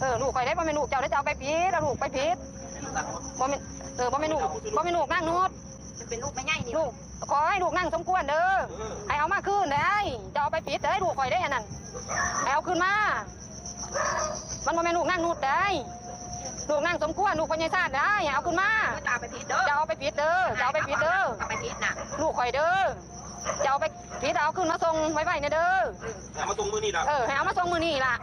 เออลูกข่อยได้บ่แม่นลูกเจ้าได้จะเอาไปผิดแล้วลูกไปผิดบ่แม่นเออบ่แม่นลูกบ่แม่นลูกนั่งนูดจะเป็นลูกไม่ใหญ่นี่ลูกขอให้ลูกนั่งสมควรเด้อให้เอามาคืนได้จะเอาไปผิดได้ลูกข่อยได้อันนั้นให้เอาคืนมา มันบ่แม่นลูกนั่งนูดได้ลูกนั่งสมควรลูกพญายชาติได้ให้เอาคืนมาจะเอาไปพิษเด้อจะเอาไปผิดเด้อจะเอาไปผิดเด้อเอาไปพิษน่ะลูกข่อยเด้อจะเอาไปผิดเอาคืนมาส่งไว้ไว้เนี่ยเด้อแต่มาตรงมือนี่ละเออให้เอามาส่งมือนี่ล่ะ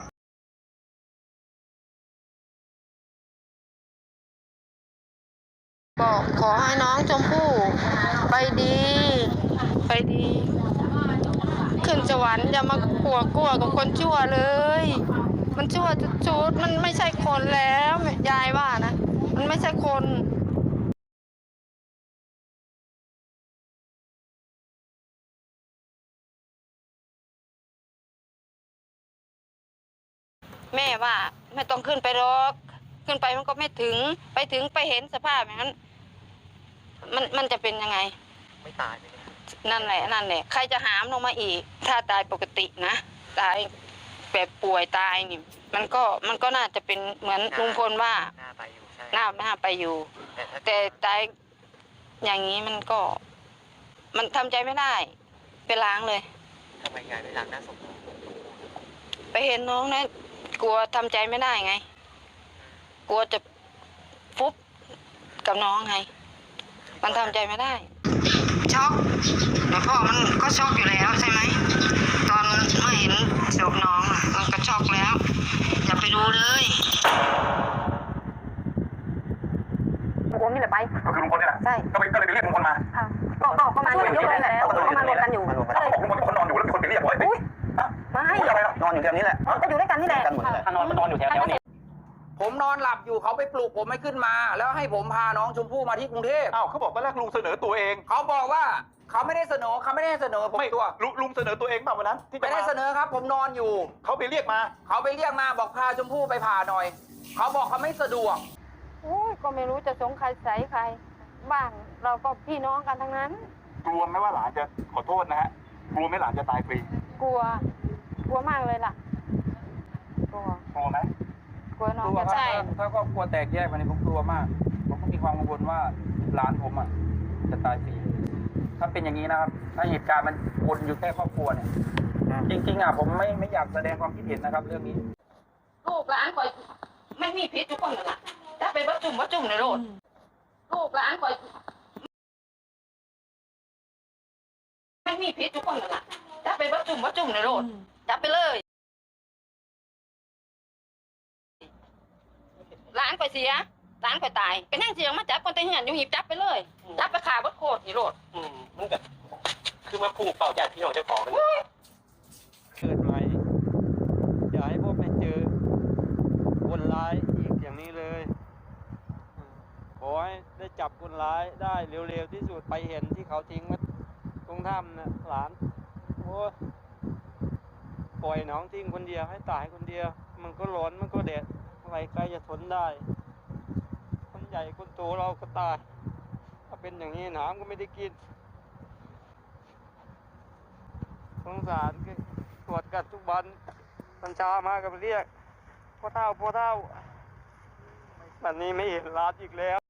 บอกขอให้น้องชมพู่ไปดี ไปดี ขึ้นสวรรค์อย่ามากลัวกลัวกับคนชั่วเลย มันชั่วจุดมันไม่ใช่คนแล้วยายว่านะ มันไม่ใช่คนแม่ว่าไม่ต้องขึ้นไปหรอก ขึ้นไปมันก็ไม่ถึง ไปถึงไปเห็นสภาพอย่างนั้น มันมันจะเป็นยังไง ไม่ตายเลยนั่นแหละนั่นแหละใครจะหามลงมาอีก ถ้าตายปกตินะ ตายแบบป่วยตายนี่มันก็มันก็น่าจะเป็นเหมือนลุงพลว่าหน้าไปอยู่ใช่หน้าหน้าไปอยู่แต่ถ้าแต่ตายอย่างนี้มันก็ มันทำใจไม่ได้ไปล้างเลย ทำไมยายไม่ล้างหน้าศพไปเห็นน้องนะกลัวทำใจไม่ได้ไง กลัวจะฟุบกับน้องไง มันทำใจไม่ได้ ช็อกแต่พ่อมันก็ช็อกอยู่แล้วใช่ไหม ตอนเมื่อเห็นศพน้องอะมันก็ช็อกแล้ว อย่าไปดูเลยผมนี่แหละไปก็คือลุงพลนี่แหละใช่ก็ไปก็เลยไปเรียกลุงพลมาค่ะก็ก็ก็มาช่วยยกเลยแหละก็มารวมกันอยู่ก็เลยบอกลุงพลคนนอนอยู่แล้วมีคนไปเรียกว่าอุ้ยไม่พูดอะไรล่ะนอนอยู่แถวนี้แหละจะอยู่ด้วยกันนี่แหละกันหมดเลยถ้านอนก็นอนอยู่แถวๆนี้ ผมนอนหลับอยู่เขาไปปลุกผมให้ขึ้นมา แล้วให้ผมพาน้องชมพู่มาที่กรุงเทพอ้าวเขาบอกตอนแรกลุงเสนอตัวเองเขาบอกว่าเขาไม่ได้เสนอเขาไม่ได้เสนอผมไม่ตัวลุงลุงเสนอตัวเองเปล่าวันนั้นที่จะไม่ได้มาเสนอครับ ผมนอนอยู่ เขาไปเรียกมาเขาไปเรียกมาบอกพาชมพู่ไปผ่าหน่อย เขาบอกเขาไม่สะดวกโอ้ยก็ไม่รู้จะสงใครใส่ใคร บ้านเราก็พี่น้องกันทั้งนั้น กลัวไหมว่าหลานจะขอโทษนะฮะกลัวไหมหลานจะตายฟรีกลัว กลัวมากเลยล่ะกลัวกลัวไหม กลัวน้องกลัวจะครับตายถ้าครอบครัวแตกแยกวันนี้ผมกลัวมาก ผมก็มีความกังวลว่าหลานผมอะจะตายฟรีถ้าเป็นอย่างนี้นะครับ ถ้าเหตุการณ์มันวนอยู่แค่ครอบครัวเนี่ย จริงๆอะผมไม่ไม่อยากแสดงความคิดเห็นนะครับ เรื่องนี้ ลูกหลานคอยไม่มีพิษทุกคนนั่นล่ะถ้าเป็นวัดจุ่มวัดจุ่มในโลดลูกหลานคอยไม่มีพิษทุกคนนั่นล่ะถ้าเป็นวัดจุ่มวัดจุ่มในโลดจับไปเลย หลานคอยเสียหลานคอยตายก็นั่งเสียงมาจับคนแต่เหือนอยู่หีบจับไปเลยจับไปขาบัดโคตรนี่โลดอืมมันก็คือมาพุ่งเป่าญาติพี่น้องเจ้าของกันเกิดใหม่อย่าให้พบไปเจอคนร้ายอีกอย่างนี้เลยอืมขอให้ได้จับคนร้ายได้เร็วๆที่สุดไปเห็นที่เขาทิ้งไว้ตรงถ้ำนะหลานโอ้ยปล่อยน้องทิ้งคนเดียวให้ตายคนเดียว มันก็ร้อนมันก็แดด อะไรใครจะทนได้ คนใหญ่คนโตเราก็ตาย ถ้าเป็นอย่างนี้น้ำก็ไม่ได้กิน สงสารก็ตรวจกันทุกวันตันชามากับเรียกพ่อเท่าพ่อเท่าวันนี้ไม่เห็นร้านอีกแล้ว